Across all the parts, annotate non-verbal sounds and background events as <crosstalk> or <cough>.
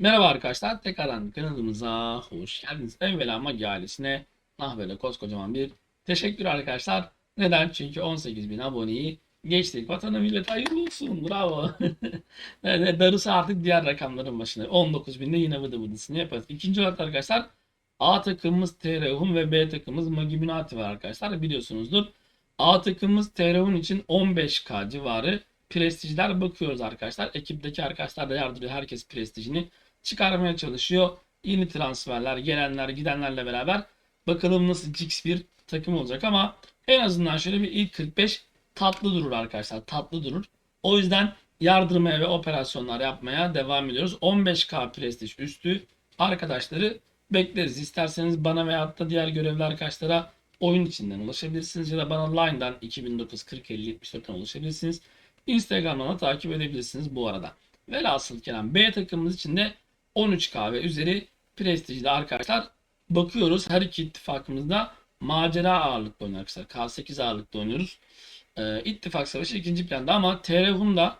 Merhaba arkadaşlar, tekrardan kanalımıza hoş geldiniz. Evvela Magi ailesine nah böyle koskocaman bir teşekkür arkadaşlar. Neden? Çünkü 18 bin aboneyi geçtik. Vatanı millet hayırlı olsun, bravo. <laughs> Darısı artık diğer rakamların başına. 19 binde yine vıdı vıdısını yaparız. İkinci olarak arkadaşlar A takımımız TRHUM ve B takımımız Magi Binati var arkadaşlar biliyorsunuzdur. A takımımız TRHUM için 15k civarı prestijler bakıyoruz arkadaşlar. Ekipteki arkadaşlar da yardırıyor. Herkes prestijini çıkarmaya çalışıyor. Yeni transferler, gelenler, gidenlerle beraber bakalım nasıl Cix bir takım olacak ama en azından şöyle bir ilk 45 tatlı durur arkadaşlar. Tatlı durur. O yüzden yardırmaya ve operasyonlar yapmaya devam ediyoruz. 15k prestij üstü arkadaşları bekleriz. İsterseniz bana veyahut da diğer görevli arkadaşlara oyun içinden ulaşabilirsiniz ya da bana line'dan 2009 40 50 74'ten ulaşabilirsiniz. Instagram'dan da takip edebilirsiniz bu arada. Velhasıl kelam B takımımız için de 13K ve üzeri prestijli arkadaşlar bakıyoruz. Her iki ittifakımızda macera ağırlıklı oynuyoruz arkadaşlar. K8 ağırlıklı oynuyoruz. Ee, ittifak savaşı ikinci planda ama TRHUM'da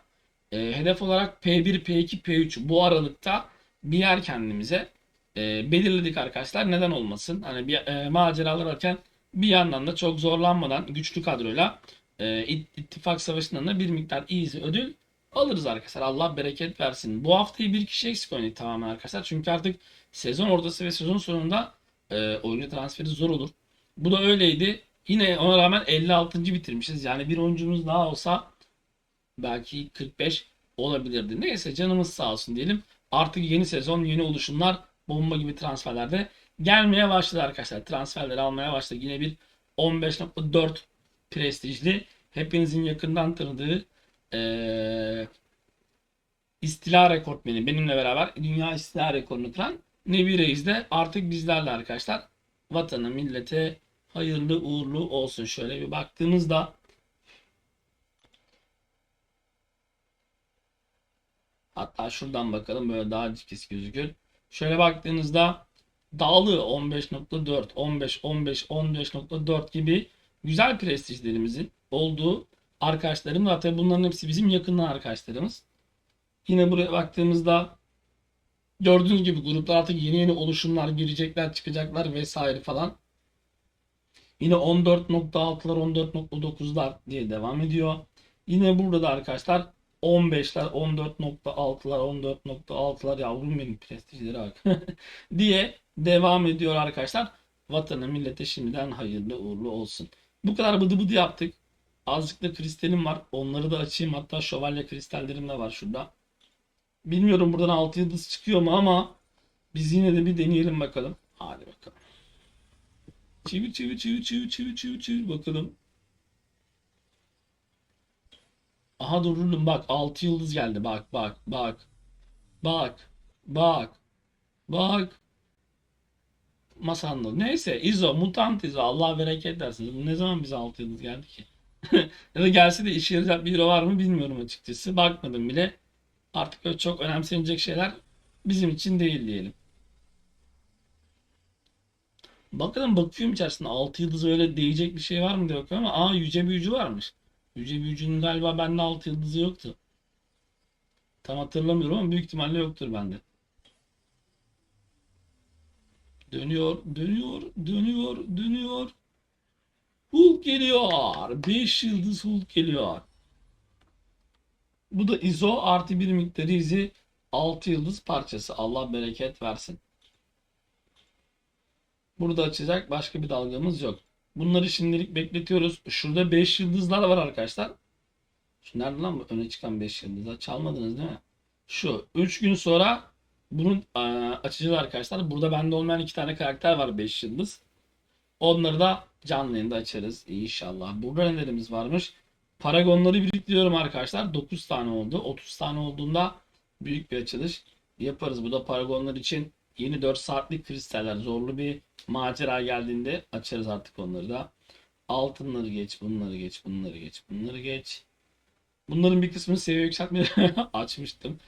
e, hedef olarak P1, P2, P3 bu aralıkta bir yer kendimize e, belirledik arkadaşlar. Neden olmasın? Hani bir e, maceralar ararken bir yandan da çok zorlanmadan güçlü kadroyla e, it- ittifak savaşından da bir miktar easy ödül alırız arkadaşlar. Allah bereket versin. Bu haftayı bir kişi eksik oynadık tamamen arkadaşlar. Çünkü artık sezon ortası ve sezon sonunda e, oyuncu transferi zor olur. Bu da öyleydi. Yine ona rağmen 56. bitirmişiz. Yani bir oyuncumuz daha olsa belki 45 olabilirdi. Neyse canımız sağ olsun diyelim. Artık yeni sezon, yeni oluşumlar, bomba gibi transferlerde gelmeye başladı arkadaşlar. Transferleri almaya başladı. Yine bir 15.4 prestijli, hepinizin yakından tanıdığı eee istila rekortmeni benimle beraber dünya istila rekorunu kıran Nevi Reis de artık bizlerle arkadaşlar. Vatana, millete hayırlı uğurlu olsun. Şöyle bir baktığımızda hatta şuradan bakalım böyle daha cikis gözükür. Şöyle baktığınızda Dağlı 15.4, 15, 15, 15.4 gibi güzel prestijlerimizin olduğu arkadaşlarım var. Tabii bunların hepsi bizim yakından arkadaşlarımız. Yine buraya baktığımızda gördüğünüz gibi gruplar artık yeni yeni oluşumlar girecekler, çıkacaklar vesaire falan. Yine 14.6'lar, 14.9'lar diye devam ediyor. Yine burada da arkadaşlar 15'ler, 14.6'lar, 14.6'lar yavrum benim prestijleri bak <laughs> diye devam ediyor arkadaşlar. Vatana millete şimdiden hayırlı uğurlu olsun. Bu kadar bıdı bıdı yaptık. Azıcık da kristalim var. Onları da açayım. Hatta şövalye kristallerim de var şurada. Bilmiyorum buradan 6 yıldız çıkıyor mu ama biz yine de bir deneyelim bakalım. Hadi bakalım. Çevir çevir çevir çevir çevir çevir çevir bakalım. Aha durdurdum bak 6 yıldız geldi bak bak bak. Bak bak bak. Masanlı. Neyse İzo mutant İzo Allah bereket versin. Ne zaman bize 6 yıldız geldi ki? <laughs> Ya da gelse de işe yarayacak bir hero var mı bilmiyorum açıkçası. Bakmadım bile. Artık öyle çok önemsenecek şeyler bizim için değil diyelim. Bakalım bakıyorum içerisinde 6 yıldız öyle değecek bir şey var mı diye bakıyorum ama aa yüce büyücü varmış. Yüce büyücünün galiba bende 6 yıldızı yoktu. Tam hatırlamıyorum ama büyük ihtimalle yoktur bende. Dönüyor, dönüyor, dönüyor, dönüyor. Hulk geliyor. 5 yıldız Hulk geliyor. Bu da ISO artı bir miktarı izi 6 yıldız parçası. Allah bereket versin. Burada açacak başka bir dalgamız yok. Bunları şimdilik bekletiyoruz. Şurada 5 yıldızlar var arkadaşlar. Şu nerede lan bu öne çıkan 5 yıldızlar? Çalmadınız değil mi? Şu 3 gün sonra bunun açacağız arkadaşlar. Burada bende olmayan iki tane karakter var 5 yıldız. Onları da canlı yayında açarız inşallah. Burada nelerimiz varmış? Paragonları biriktiriyorum arkadaşlar. 9 tane oldu. 30 tane olduğunda büyük bir açılış yaparız. Bu da paragonlar için yeni 4 saatlik kristaller. Zorlu bir macera geldiğinde açarız artık onları da. Altınları geç, bunları geç, bunları geç, bunları geç. Bunların bir kısmını seviye yükseltmeye <laughs> açmıştım.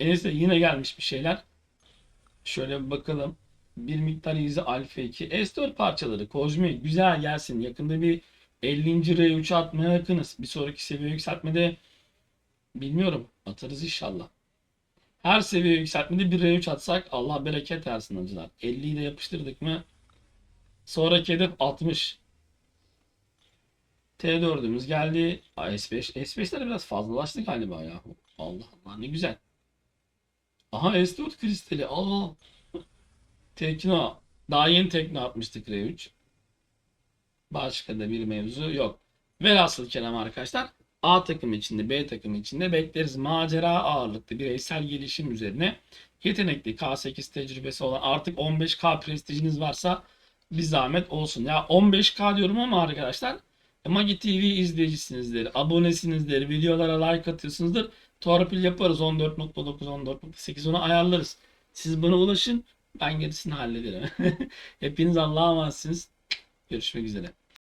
Neyse yine gelmiş bir şeyler. Şöyle bir bakalım. Bir miktar izi alfa 2. S4 parçaları. Kozmi güzel gelsin. Yakında bir 50. R3 atmaya yakınız. Bir sonraki seviye yükseltmede bilmiyorum. Atarız inşallah. Her seviye yükseltmede bir R3 atsak Allah bereket versin acılar. 50'yi de yapıştırdık mı? Sonraki hedef 60. T4'ümüz geldi. Aa, S5. S5'ler biraz fazlalaştı galiba ya. Allah Allah ne güzel. Aha S4 kristali. Aa. Tekno. Daha yeni Tekno atmıştık R3. Başka da bir mevzu yok. Velhasıl kelam arkadaşlar A takımı içinde B takımı içinde bekleriz. Macera ağırlıklı bireysel gelişim üzerine yetenekli K8 tecrübesi olan artık 15K prestijiniz varsa bir zahmet olsun. Ya 15K diyorum ama arkadaşlar Magi TV izleyicisinizdir, abonesinizdir, videolara like atıyorsunuzdur. Torpil yaparız 14.9, 14.8 onu ayarlarız. Siz bana ulaşın ben gerisini hallederim. <laughs> Hepiniz Allah'a emanetsiniz. Görüşmek üzere.